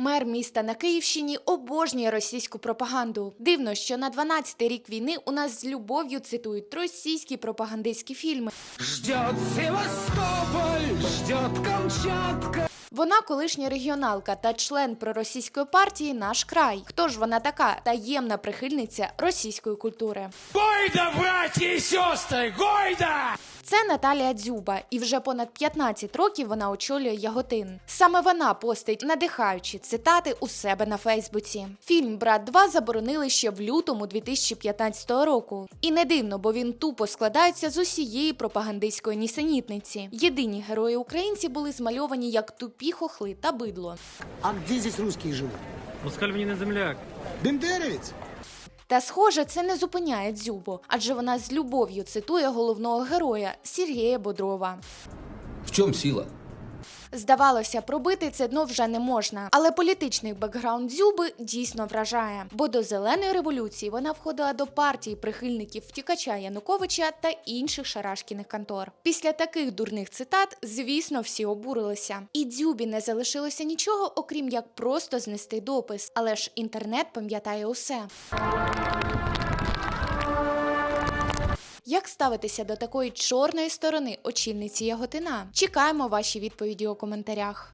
Мер міста на Київщині обожнює російську пропаганду. Дивно, що на 12-й рік війни у нас з любов'ю цитують російські пропагандистські фільми. Ждет Севастополь, ждет Камчатка. Вона колишня регіоналка та член проросійської партії Наш край. Хто ж вона така таємна прихильниця російської культури? Гойда, братья и сестры, Гойда! Це Наталія Дзюба, і вже понад 15 років вона очолює Яготин. Саме вона постить надихаючі цитати у себе на Фейсбуці. Фільм Брат 2 заборонили ще в лютому 2015 року. І не дивно, бо він тупо складається з усієї пропагандистської нісенітниці. Єдині герої українці були змальовані як тупі хохли та бидло. А где здесь русские живут? Москаль мені не земляк. Бендеровец? Та схоже, це не зупиняє Дзюбу, адже вона з любов'ю цитує головного героя Сергія Бодрова. В чому сила? Здавалося, пробити це дно вже не можна, але політичний бекграунд Дзюби дійсно вражає. Бо до зеленої революції вона входила до партії прихильників втікача Януковича та інших шарашкіних контор. Після таких дурних цитат, звісно, всі обурилися. І Дзюбі не залишилося нічого, окрім як просто знести допис. Але ж інтернет пам'ятає усе. Як ставитися до такої чорної сторони очільниці Яготина? Чекаємо ваші відповіді у коментарях.